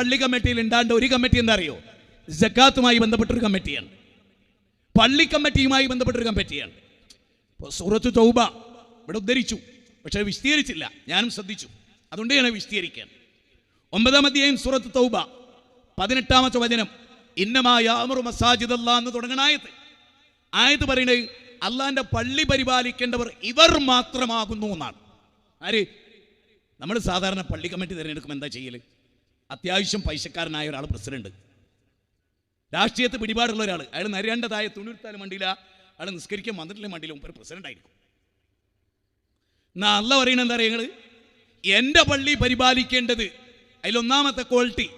പള്ളി കമ്മിറ്റിയിൽ ഉണ്ടാകേണ്ട ഒരു കമ്മിറ്റി എന്താ അറിയോ ജക്കാത്തുമായി ബന്ധപ്പെട്ടൊരു കമ്മിറ്റിയാണ്. പള്ളി കമ്മിറ്റിയുമായി ബന്ധപ്പെട്ടൊരു കമ്മിറ്റിയാണ്. സൂറത്ത് തൗബ ഇവിടെ ഉദ്ധരിച്ചു പക്ഷെ വിശദീകരിച്ചില്ല. ഞാനും ശ്രദ്ധിച്ചു. അതുകൊണ്ട് ഞാൻ വിശദീകരിക്കാൻ ഒമ്പതാം അധ്യായം സൂറത്ത് തൗബ പതിനെട്ടാമത്തെ വചനം ഇന്നമായ അമറു മസാജിദ് അല്ലാ എന്ന് തുടങ്ങണ ആയത് ആയത് പറയുന്നത് അള്ളാന്റെ പള്ളി പരിപാലിക്കേണ്ടവർ ഇവർ മാത്രമാകുന്നു എന്നാണ്. ആര്? നമ്മൾ സാധാരണ പള്ളി കമ്മിറ്റി തിരഞ്ഞെടുക്കുമ്പോൾ എന്താ ചെയ്യൽ? അത്യാവശ്യം പൈസക്കാരനായ ഒരാൾ പ്രസിഡന്റ്. രാഷ്ട്രീയത്തിൽ പിടിപാടുള്ള ഒരാൾ. അയാൾ നരേണ്ടതായ തുണിർത്താലും മണ്ടിയില്ല. അയാൾ നിസ്കരിക്കാൻ വന്നിട്ടില്ല വണ്ടിയില്ല മുമ്പ് പ്രസിഡന്റ് ആയിരിക്കും. എന്നാ അല്ല പറയണ എന്താ പറയുക എന്റെ പള്ളി പരിപാലിക്കേണ്ടത് അതിലൊന്നാമത്തെ ക്വാളിറ്റി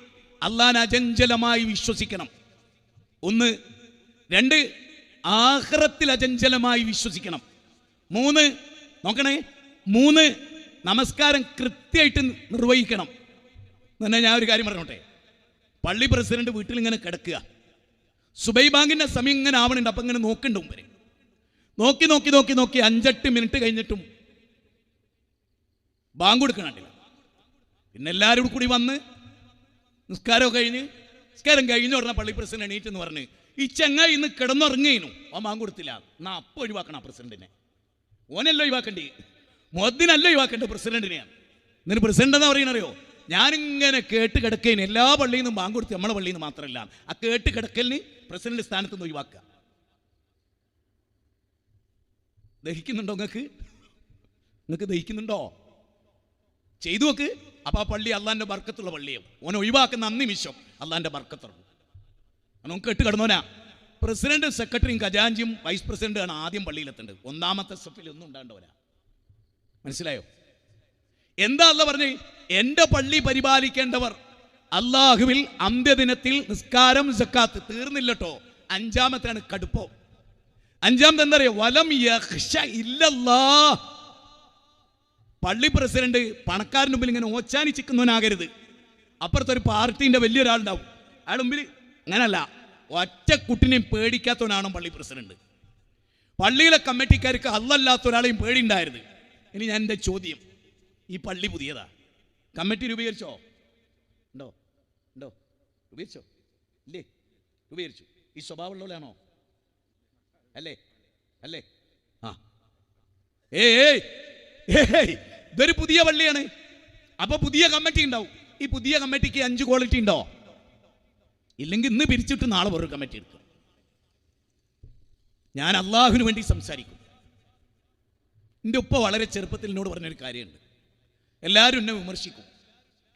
അള്ളാൻ അചഞ്ചലമായി വിശ്വസിക്കണം. ഒന്ന്. രണ്ട്. ആഹ്റത്തിൽ അചഞ്ചലമായി വിശ്വസിക്കണം. മൂന്ന്. നോക്കണേ. മൂന്ന്. നമസ്കാരം കൃത്യമായിട്ട് നിർവഹിക്കണം. തന്നെ ഞാൻ ഒരു കാര്യം പറഞ്ഞോട്ടെ? പള്ളി പ്രസിഡന്റ് വീട്ടിൽ ഇങ്ങനെ കിടക്കുക. സുബൈ ബാങ്കിന്റെ സമയം ഇങ്ങനെ ആവണുണ്ട്. അപ്പം ഇങ്ങനെ നോക്കണ്ട മുമ്പര് നോക്കി നോക്കി നോക്കി നോക്കി അഞ്ചെട്ട് മിനിറ്റ് കഴിഞ്ഞിട്ടും ബാങ്ക് കൊടുക്കണില്ല പിന്നെ എല്ലാവരും കൂടി വന്ന് നിസ്കാരം കഴിഞ്ഞ് നിസ്കാരം കഴിഞ്ഞ പറഞ്ഞ പള്ളി പ്രസിഡന്റ് എണീറ്റ് എന്ന് പറഞ്ഞ് ഈ ചെങ്ങ ഇന്ന് കിടന്നുറങ്ങിയു ആ ബാങ്ക് കൊടുത്തില്ല. എന്നാ അപ്പൊ ഒഴിവാക്കണം ആ പ്രസിഡന്റിനെ. ഓനല്ല ഒഴിവാക്കണ്ടേ? മോദിനല്ല ഒഴിവാക്കേണ്ടത് പ്രസിഡന്റിനെയാണ്. എന്നിട്ട് പ്രസിഡന്റ് എന്താ പറയണറിയോ ഞാനിങ്ങനെ കേട്ട് കിടക്കേന് എല്ലാ പള്ളിയിൽ നിന്നും ബാങ്ക് കൊടുത്ത് നമ്മളെ പള്ളിയിൽ നിന്ന് മാത്രമല്ല ആ കേട്ട് കിടക്കലിന് പ്രസിഡന്റ് സ്ഥാനത്ത് നിന്ന് ഒഴിവാക്കുക. ദഹിക്കുന്നുണ്ടോ നിങ്ങൾക്ക്? നിങ്ങൾക്ക് ദഹിക്കുന്നുണ്ടോ? ചെയ്തു നോക്ക്. അപ്പൊ ആ പള്ളി അള്ളാന്റെ ബർക്കത്തുള്ള പള്ളിയാവും. ഓനെ ഒഴിവാക്കുന്ന അന്ന് നിമിഷം അള്ളാന്റെ ബർക്കത്തുള്ളൂ അങ്ങനെ കേട്ട് കിടന്നോനാ. പ്രസിഡന്റ് സെക്രട്ടറിയും ഖജാഞ്ചിയും വൈസ് പ്രസിഡന്റുമാണ് ആദ്യം പള്ളിയിലെത്തേണ്ടത്. ഒന്നാമത്തെ സ്റ്റെപ്പിൽ ഒന്നും ഉണ്ടാണ്ടവരാ മനസ്സിലായോ? എന്താ അല്ല പറഞ്ഞേ? എന്റെ പള്ളി പരിപാലിക്കേണ്ടവർ അള്ളാഹുവിൽ അന്ത്യദിനത്തിൽ നിസ്കാരം സക്കാത്ത് തീർന്നില്ലട്ടോ. അഞ്ചാമത്തെയാണ് കടുപ്പം. അഞ്ചാമത്തെ എന്താ പറയുക വലം യക്ഷ ഇല്ലല്ലാ പള്ളി പ്രസിഡന്റ് പണക്കാരന്റെ മുമ്പിൽ ഇങ്ങനെ ഓച്ചാനിച്ചിക്കുന്നവനാകരുത് അപ്പുറത്തെ ഒരു പാർട്ടീന്റെ വലിയൊരാളുണ്ടാവും. അയാളുടെ മുമ്പിൽ അങ്ങനല്ല. ഒറ്റ കുട്ടിനെയും പേടിക്കാത്തവനാണ് പള്ളി പ്രസിഡന്റ്. പള്ളിയിലെ കമ്മിറ്റിക്കാർക്ക് അല്ലല്ലാത്ത ഒരാളെയും പേടിയുണ്ടായിരുന്നു ഇനി ഞാൻ എന്റെ ചോദ്യം. ഈ പള്ളി പുതിയതാ. കമ്മിറ്റി രൂപീകരിച്ചോ? ഉണ്ടോ? ഉണ്ടോ? രൂപീകരിച്ചോ? ഇല്ലേ? രൂപീകരിച്ചു. ഈ സ്വഭാവമുള്ളവരാണോ അല്ലേ? അല്ലേ? ആ. ഏയ് ഇതൊരു പുതിയ പള്ളിയാണ്. അപ്പൊ പുതിയ കമ്മിറ്റി ഉണ്ടാവും. ഈ പുതിയ കമ്മിറ്റിക്ക് അഞ്ച് ക്വാളിറ്റി ഉണ്ടോ? ഇല്ലെങ്കിൽ ഇന്ന് പിരിച്ചിട്ട് നാളെ വേറൊരു കമ്മിറ്റി എടുക്കും. ഞാൻ അള്ളാഹുവിന് വേണ്ടി സംസാരിക്കും. എന്റെ ഉപ്പ വളരെ ചെറുപ്പത്തിൽ എന്നോട് പറഞ്ഞൊരു കാര്യമുണ്ട്. എല്ലാവരും എന്നെ വിമർശിക്കും.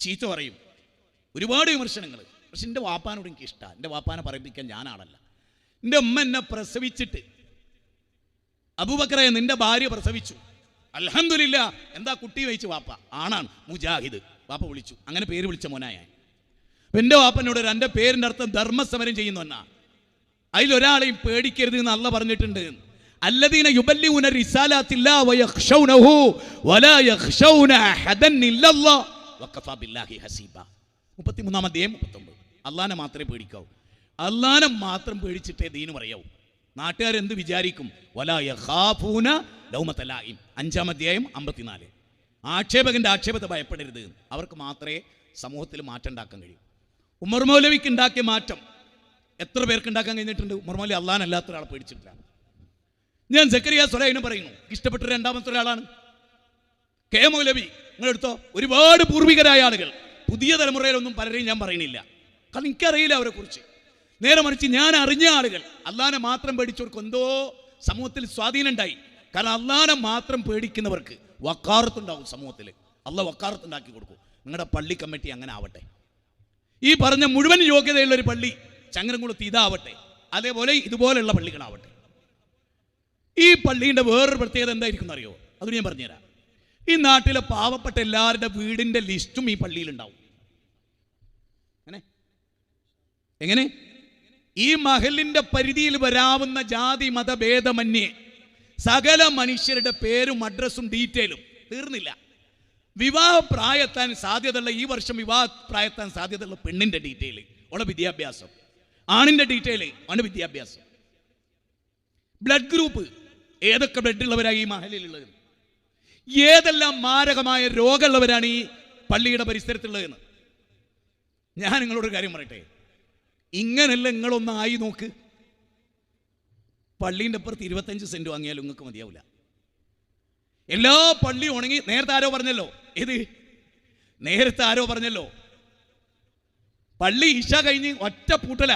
ചീത്ത പറയും. ഒരുപാട് വിമർശനങ്ങൾ പക്ഷെ എന്റെ വാപ്പാനോട് എനിക്ക് ഇഷ്ടമാണ് എന്റെ വാപ്പാനെ പറയിപ്പിക്കാൻ ഞാനാണല്ല എന്റെ ഉമ്മ എന്നെ പ്രസവിച്ചിട്ട് അബൂബക്കറെ നിന്റെ ഭാര്യ പ്രസവിച്ചു. അൽഹംദുലില്ല. എന്താ കുട്ടി വഹിച്ചു വാപ്പ? ആണാണ്. മുജാഹിദ്. വാപ്പ വിളിച്ചു. അങ്ങനെ പേര് വിളിച്ച മോനായ എന്റെ വാപ്പനോട് എന്റെ പേരിന്റെ അർത്ഥം ധർമ്മസമരം ചെയ്യുന്നു എന്നാ അതിലൊരാളെയും പേടിക്കരുത് എന്ന് അല്ല പറഞ്ഞിട്ടുണ്ട്. അല്ലദീന യുബല്ലിഊന ويخشونه ولا വലാ യഖ്ശൗന അഹദൻ ഇല്ലല്ലാ. وكفى بالله 33 അധ്യായം 39 അള്ളാനെ മാത്രമേ പേടിക്കാവൂ. അള്ളാനെ മാത്രം പേടിച്ചിട്ടേ ദീന് പറയാവൂ. നാട്ടുകാരെന്ത് വിചാരിക്കും? വലാ യഖാഫൂന ലൗമത്തലായിം അഞ്ചാം അധ്യായം അമ്പത്തിനാല്. ആക്ഷേപകന്റെ ആക്ഷേപത്തെ ഭയപ്പെടരുത്. അവർക്ക് മാത്രമേ സമൂഹത്തിൽ മാറ്റം ഉണ്ടാക്കാൻ കഴിയൂ. ഉമർ മൗലവിക്ക് ഉണ്ടാക്കിയ മാറ്റം എത്ര പേർക്ക് ഉണ്ടാക്കാൻ കഴിഞ്ഞിട്ടുണ്ട്? ഉമർ മൗലവി അള്ളാനല്ലാത്ത ഒരാളെ പേടിച്ചിട്ടില്ല. ഞാൻ സക്കരിയ സുലൈനെ പറയുന്നു. ഇഷ്ടപ്പെട്ട രണ്ടാമത്തെ ഒരാളാണ്. കെ മൗലവി നിങ്ങളെടുത്തോ ഒരുപാട് പൂർവികരായ ആളുകൾ. പുതിയ തലമുറയിലൊന്നും പലരെയും ഞാൻ പറയുന്നില്ല. കാരണം എനിക്കറിയില്ല അവരെ കുറിച്ച് നേരെ മറിച്ച് ഞാൻ അറിഞ്ഞ ആളുകൾ അള്ളാനെ മാത്രം പേടിച്ചവർക്ക് എന്തോ സമൂഹത്തിൽ സ്വാധീനം ഉണ്ടായി കാരണം അള്ളാനെ മാത്രം പേടിക്കുന്നവർക്ക് വക്കാറത്തുണ്ടാവും സമൂഹത്തിൽ. അള്ള വക്കാറത്തുണ്ടാക്കി കൊടുക്കും. നിങ്ങളുടെ പള്ളി കമ്മിറ്റി അങ്ങനെ ആവട്ടെ. ഈ പറഞ്ഞ മുഴുവൻ യോഗ്യതയുള്ള ഒരു പള്ളി ചങ്ങരംകുളത്ത് ഇതാവട്ടെ. അതേപോലെ ഇതുപോലെയുള്ള പള്ളികളാവട്ടെ. ഈ പള്ളീന്റെ വേറൊരു പ്രത്യേകത എന്തായിരിക്കും അറിയോ അത് ഞാൻ പറഞ്ഞുതരാം. ഈ നാട്ടിലെ പാവപ്പെട്ട എല്ലാവരുടെ വീടിന്റെ ലിസ്റ്റും ഈ പള്ളിയിലുണ്ടാവും അങ്ങനെ എങ്ങനെ? ഈ മഹലിന്റെ പരിധിയിൽ വരാവുന്ന ജാതി മതഭേദമന്യേ സകല മനുഷ്യരുടെ പേരും അഡ്രസ്സും ഡീറ്റെയിലും തീർന്നില്ല. വിവാഹ പ്രായത്താൻ സാധ്യതയുള്ള ഈ വർഷം വിവാഹ പ്രായത്താൻ സാധ്യതയുള്ള പെണ്ണിന്റെ ഡീറ്റെയിൽ. അവളുടെ വിദ്യാഭ്യാസം. ആണിന്റെ ഡീറ്റെയിൽ. ആണ് വിദ്യാഭ്യാസം. Blood group. ഏതൊക്കെ ബ്ലഡ് ഉള്ളവരാണ് ഈ മഹലിലുള്ളത്? ഏതെല്ലാം മാരകമായ രോഗമുള്ളവരാണ് ഈ പള്ളിയുടെ പരിസരത്തുള്ളതെന്ന് ഞാൻ നിങ്ങളോട് കാര്യം പറയട്ടെ. ഇങ്ങനെയല്ല നിങ്ങളൊന്ന് ആയി നോക്ക്. പള്ളീന്റെ അപ്പുറത്ത് ഇരുപത്തഞ്ച് സെന്റ് വാങ്ങിയാലും നിങ്ങൾക്ക് മതിയാവില്ല എല്ലാ പള്ളിയും ഉണങ്ങി നേരത്തെ ആരോ പറഞ്ഞല്ലോ? ഏത്? നേരത്തെ ആരോ പറഞ്ഞല്ലോ? പള്ളി ഇഷ കഴിഞ്ഞ് ഒറ്റ പൂട്ടല.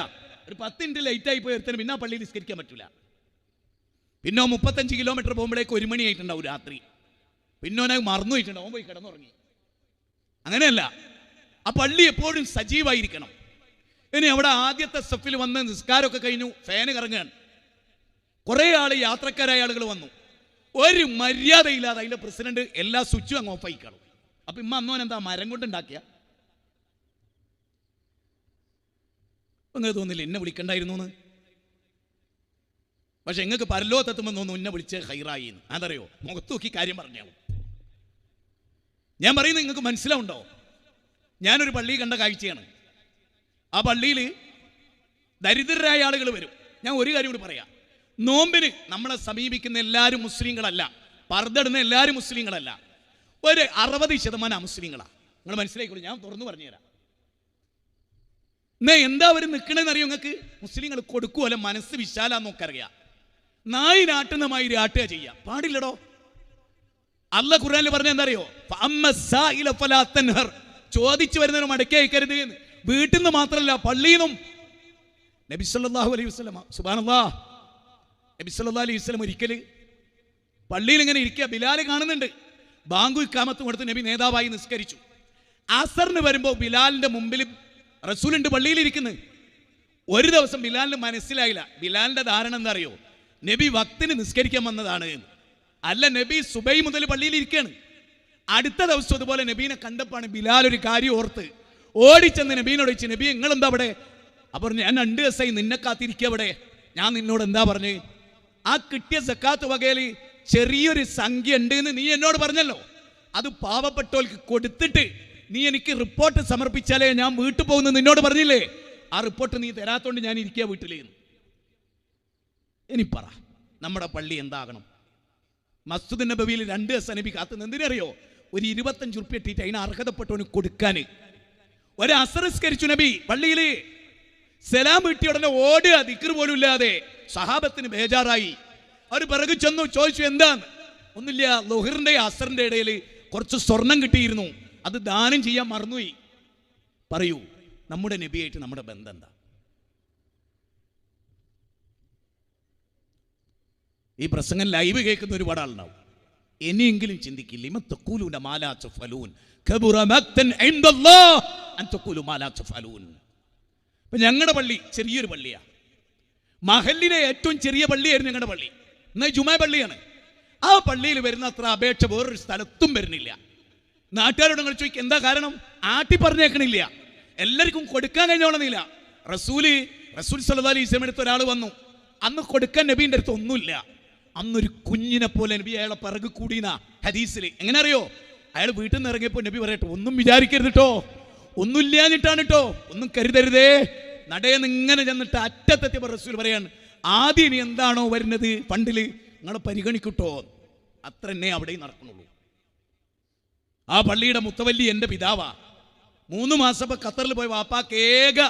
ഒരു പത്ത് മിനിറ്റ് ലേറ്റായി പോയി പിന്നെ ആ പള്ളിയിൽ നിസ്കരിക്കാൻ പറ്റില്ല പിന്നെ മുപ്പത്തഞ്ച് കിലോമീറ്റർ പോകുമ്പോഴേക്ക് ഒരു മണിയായിട്ടുണ്ടാവും രാത്രി. പിന്നോനെ മറന്നു പോയിട്ടുണ്ടാവും പോയി കിടന്നുറങ്ങി. അങ്ങനെയല്ല. ആ പള്ളി എപ്പോഴും സജീവായിരിക്കണം. ഇനി അവിടെ ആദ്യത്തെ സ്റ്റെപ്പിൽ വന്ന് നിസ്കാരമൊക്കെ കഴിഞ്ഞു. ഫാന് കറങ്ങുകയാണ്. കുറേ ആൾ യാത്രക്കാരായ ആളുകൾ വന്നു. ഒരു മര്യാദയില്ലാതെ അതിന്റെ പ്രസിഡന്റ് എല്ലാ സ്വിച്ചും അങ്ങ് ഓഫ് ആയിക്കാളും അപ്പൊ ഇമ്മ അന്നോൻ എന്താ മരം കൊണ്ടുണ്ടാക്കിയ അങ്ങനെ തോന്നില്ല. എന്നെ വിളിക്കണ്ടായിരുന്നു എന്ന് പക്ഷെ നിങ്ങൾക്ക് പരലോകത്തെത്തുമ്പോൾ തോന്നുന്നു ഉന്നെ വിളിച്ച് ഹൈറായി അതറിയോ? മുഖത്ത് നോക്കി കാര്യം പറഞ്ഞാവും ഞാൻ പറയുന്നത് നിങ്ങൾക്ക് മനസ്സിലാവുണ്ടോ? ഞാനൊരു പള്ളി കണ്ട കാഴ്ചയാണ്. ആ പള്ളിയിൽ ദരിദ്രരായ ആളുകൾ വരും. ഞാൻ ഒരു കാര്യം കൂടി പറയാം. നോമ്പിന് നമ്മളെ സമീപിക്കുന്ന എല്ലാവരും മുസ്ലിങ്ങളല്ല. പർദ്ദടുന്ന എല്ലാവരും മുസ്ലിങ്ങളല്ല. ഒരു അറുപത് ശതമാനം മുസ്ലിങ്ങളാണ് നിങ്ങൾ മനസ്സിലായിക്കോളൂ ഞാൻ തുറന്നു പറഞ്ഞുതരാം. എന്നാ എന്താ അവർ നിൽക്കണമെന്ന് അറിയോ നിങ്ങൾക്ക്? മുസ്ലിങ്ങൾ കൊടുക്കുമല്ല മനസ്സ് വിശാലാന്ന് നോക്കറിയാം നായി മാതിരി ആട്ടുക ചെയ്യാം. പാടില്ലടോ? അല്ല ഖുർആനിൽ പറഞ്ഞ എന്തറിയോ ചോദിച്ചു വരുന്നതിന് മടക്കി അയക്കരുത് എന്ന്. വീട്ടിൽ നിന്ന് മാത്രമല്ല പള്ളിയിൽ നിന്നും നബി സല്ലല്ലാഹു അലൈഹി വസ്ലമ സുബ്ഹാനല്ലാഹ് നബി അലൈഹി വസ്ലം ഒരിക്കൽ പള്ളിയിൽ ഇങ്ങനെ ഇരിക്കുക. ബിലാൽ കാണുന്നുണ്ട്. ബാങ്കു ഇക്കാമത്തും കൊടുത്ത് നബി നേതാവായി നിസ്കരിച്ചു. അസറിന് വരുമ്പോൾ ബിലാലിന്റെ മുമ്പിൽ റസൂലുണ്ട് പള്ളിയിൽ ഇരിക്കുന്നത് ഒരു ദിവസം ബിലാലിന് മനസ്സിലായില്ല. ബിലാലിന്റെ ധാരണ എന്താ അറിയോ? നബി വക്തിന് നിസ്കരിക്കാൻ വന്നതാണ്. അല്ല നബി സുബൈ മുതൽ പള്ളിയിൽ ഇരിക്കുകയാണ് അടുത്ത ദിവസം അതുപോലെ നബീനെ കണ്ടപ്പാണ് ബിലാൽ ഒരു കാര്യം ഓർത്ത്. ഓടിച്ചെന്ന് നബീനോട് ചോദിച്ചു നബി നിങ്ങൾ എന്താ അവിടെ അപ്പോൾ ഞാൻ രണ്ട് ദിവസമായി നിന്നെ കാത്തിരിക്കുക അവിടെ. ഞാൻ നിന്നോട് എന്താ പറഞ്ഞു? ആ കിട്ടിയ സക്കാത്ത് വകയിൽ ചെറിയൊരു സംഖ്യ ഉണ്ട് എന്ന് നീ എന്നോട് പറഞ്ഞല്ലോ. അത് പാവപ്പെട്ടവർക്ക് കൊടുത്തിട്ട് നീ എനിക്ക് റിപ്പോർട്ട് സമർപ്പിച്ചാലേ ഞാൻ വീട്ടിൽ പോകുന്നു നിന്നോട് പറഞ്ഞില്ലേ? ആ റിപ്പോർട്ട് നീ തരാത്തോണ്ട് ഞാൻ ഇരിക്കുക വീട്ടിലേന്ന് ഇനി പറ നമ്മുടെ പള്ളി എന്താകണം? മസ്ജിദ് നബവിയിൽ രണ്ട് ദിവസം നബി കാത്തുനിന്ന് എന്തിനറിയോ? ഒരു ഇരുപത്തഞ്ച് ഉറുപ്പ് ഇട്ടിട്ട് അതിന് അർഹതപ്പെട്ടവന് കൊടുക്കാൻ ഒരു അസറിസ്കരിച്ചു നബി പള്ളിയിൽ സലാം വീട്ടിയ ഉടനെ ഓടുക ദിക്കർ പോലും ഇല്ലാതെ സഹാബത്തിന് ബേജാറായി. അവർ പിറകു ചെന്നു ചോദിച്ചു എന്താണ്? ഒന്നില്ല ലൊഹറിന്റെ അസറിന്റെ ഇടയിൽ കുറച്ച് സ്വർണം കിട്ടിയിരുന്നു. അത് ദാനം ചെയ്യാൻ മറന്നുപോയി. പറയൂ നമ്മുടെ നബിയായിട്ട് നമ്മുടെ ബന്ധം എന്താ? ഈ പ്രസംഗം ലൈവ് കേൾക്കുന്ന ഒരുപാട് ആളുണ്ടാവും. ഇനിയെങ്കിലും ചിന്തിക്കില്ല. ലാ ഞങ്ങളുടെ പള്ളി ചെറിയൊരു പള്ളിയാ. മഹലിലെ ഏറ്റവും ചെറിയ പള്ളിയായിരുന്നു ഞങ്ങളുടെ പള്ളി. എന്നാൽ ജുമാ പള്ളിയാണ്. ആ പള്ളിയിൽ വരുന്ന അത്ര അപേക്ഷ വേറൊരു സ്ഥലത്തും വരുന്നില്ല. നാട്ടുകാരോട് നിങ്ങൾ ചോദിക്കും എന്താ കാരണം? ആട്ടി പറഞ്ഞേക്കണില്ല. എല്ലാവർക്കും കൊടുക്കാൻ കഴിഞ്ഞോളന്നില്ല റസൂലി റസൂൽ സല്ലല്ലാഹു അലൈഹി വസല്ലം അടുത്ത് ഒരാൾ വന്നു. അന്ന് കൊടുക്കാൻ നബീന്റെ അടുത്ത് ഒന്നുമില്ല. അന്നൊരു കുഞ്ഞിനെ പോലെ നബി അയാളെ പിറകു കൂടിന ഹദീസിൽ എങ്ങനെ അറിയോ അയാൾ വീട്ടിൽ നിന്ന് ഇറങ്ങിയപ്പോൾ നബി പറയട്ടെ ഒന്നും വിചാരിക്കരുത് കേട്ടോ ഒന്നും ഇല്ലാഞ്ഞിട്ടാണ് കേട്ടോ ഒന്നും കരുതരുതേ. നടയെന്ന് ഇങ്ങനെ ചെന്നിട്ട് അറ്റത്തെത്തിയപ്പോൾ റസൂൽ പറയാണ് ആദ്യം ഇനി എന്താണോ വരുന്നത് പണ്ടിൽ നിങ്ങളെ പരിഗണിക്കട്ടോ അത്ര തന്നെ അവിടെയും നടക്കുന്നുള്ളൂ. ആ പള്ളിയുടെ മുത്തവല്ലി എന്റെ പിതാവാ. മൂന്ന് മാസം ഖത്തറിൽ പോയ വാപ്പാക്ക് ഏക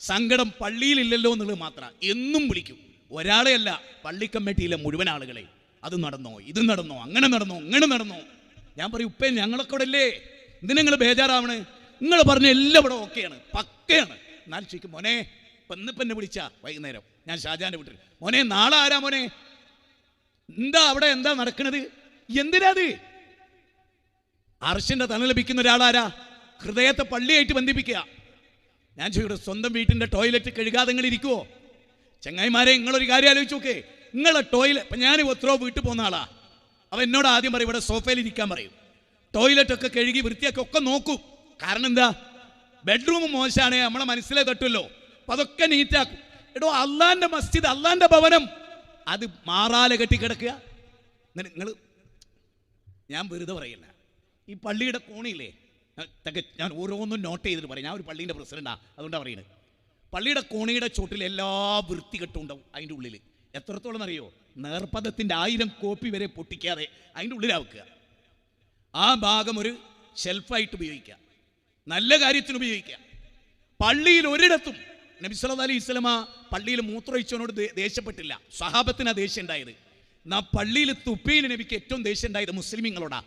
സങ്കടം പള്ളിയിലില്ലല്ലോ എന്നുള്ളത് മാത്രം. എന്നും വിളിക്കും. ഒരാളെ അല്ല പള്ളി കമ്മിറ്റിയിലെ മുഴുവൻ ആളുകളെ. അത് നടന്നോ ഇത് നടന്നോ അങ്ങനെ നടന്നോ ഇങ്ങനെ നടന്നോ. ഞാൻ പറയും ഉപ്പേ ഞങ്ങളൊക്കെ ഇവിടെ അല്ലേ എന്തിനാ നിങ്ങൾ ബേജാറാവണ്? നിങ്ങൾ പറഞ്ഞ എല്ലാം ഇവിടെ ഓക്കെയാണ് പക്കയാണ്. എന്നാൽ ചോദിക്കും മോനെ ഇന്നിപ്പം എന്നെ വിളിച്ച? വൈകുന്നേരം ഞാൻ ഷാജാന്റെ വീട്ടിൽ മോനെ നാളെ ആരാ മോനെ? എന്താ അവിടെ എന്താ നടക്കണത്? എന്തിനാ അത്? അർഷിന്റെ തണൽ ലഭിക്കുന്ന ഒരാളാരാ? ഹൃദയത്തെ പള്ളിയായിട്ട് ബന്ധിപ്പിക്കുക. ഞാൻ ചോദിക്കട്ടെ സ്വന്തം വീട്ടിന്റെ ടോയ്ലറ്റ് കഴുകാതെ നിങ്ങൾ ചങ്ങായിമാരെ നിങ്ങളൊരു കാര്യം ആലോചിച്ച് നോക്കേ. നിങ്ങളെ ടോയ്ലറ്റ് ഇപ്പം ഞാൻ എത്രയോ വീട്ടിൽ പോകുന്ന ആളാ. അവൻ എന്നോട് ആദ്യം പറയും ഇവിടെ സോഫയിൽ ഇരിക്കാൻ പറയും. ടോയ്ലറ്റ് ഒക്കെ കഴുകി വൃത്തിയാക്കി ഒക്കെ നോക്കും. കാരണം എന്താ? ബെഡ്റൂം മോശമാണ് നമ്മളെ മനസ്സിലെ തട്ടുമല്ലോ അപ്പൊ അതൊക്കെ നീറ്റാക്കും എടോ അള്ളാന്റെ മസ്ജിദ് അള്ളാന്റെ ഭവനം. അത് മാറാല കെട്ടി കിടക്കുക. നിങ്ങൾ ഞാൻ വെറുതെ പറയില്ല. ഈ പള്ളിയുടെ കോണിയില്ലേ ഞാൻ ഓരോന്നും നോട്ട് ചെയ്തിട്ട് പറയാം. ഞാൻ ഒരു പള്ളീന്റെ പ്രസിഡന്റാ അതുകൊണ്ടാണ് പറയുന്നത് പള്ളിയുടെ കോണിയുടെ ചോട്ടിൽ എല്ലാ വൃത്തികെട്ടും ഉണ്ടാവും അതിന്റെ ഉള്ളിൽ എത്രത്തോളം അറിയോ നേർപ്പദത്തിന്റെ ആയിരം കോപ്പി വരെ പൊട്ടിക്കാതെ അതിന്റെ ഉള്ളിലാക്കുക ആ ഭാഗം ഒരു ഷെൽഫായിട്ട് ഉപയോഗിക്കുക. നല്ല കാര്യത്തിന് ഉപയോഗിക്കുക. പള്ളിയിൽ ഒരിടത്തും നബി അലി അലൈഹി വസല്ലമ പള്ളിയിൽ മൂത്രമൊഴിച്ചവനോട് ദേഷ്യപ്പെട്ടില്ല. സഹാബത്തിന് ദേഷ്യം ഉണ്ടായത് നാ പള്ളിയിൽ തുപ്പിയിൽ നബിക്ക് ഏറ്റവും ദേഷ്യം ഉണ്ടായത് മുസ്ലിമിങ്ങളോടാ.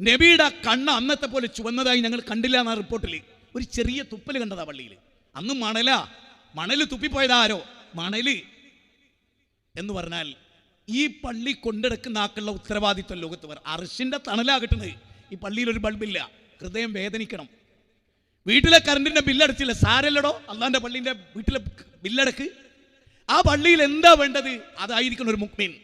നബിയുടെ കണ്ണ് അന്നത്തെ പോലെ ചുവന്നതായി ഞങ്ങൾ കണ്ടില്ല എന്ന റിപ്പോർട്ടിൽ ഒരു ചെറിയ തുപ്പൽ കണ്ടതാ പള്ളിയിൽ അന്ന് മണല മണൽ തുപ്പിപ്പോയതാരോ മണൽ. എന്ന് പറഞ്ഞാൽ ഈ പള്ളി കൊണ്ടെടുക്കുന്ന ആക്കുള്ള ഉത്തരവാദിത്വം ലോകത്ത് വർ അർഷിന്റെ തണലാ കിട്ടുന്നത്. ഈ പള്ളിയിൽ ഒരു ബൾബില്ല ഹൃദയം വേദനിക്കണം. വീട്ടിലെ കറണ്ടിന്റെ ബില്ലടച്ചില്ല സാരല്ലടോ? അള്ളാന്റെ പള്ളിന്റെ വീട്ടിലെ ബില്ലടക്ക് ആ പള്ളിയിൽ എന്താ വേണ്ടത്? അതായിരിക്കണം ഒരു മുക്മീൻ.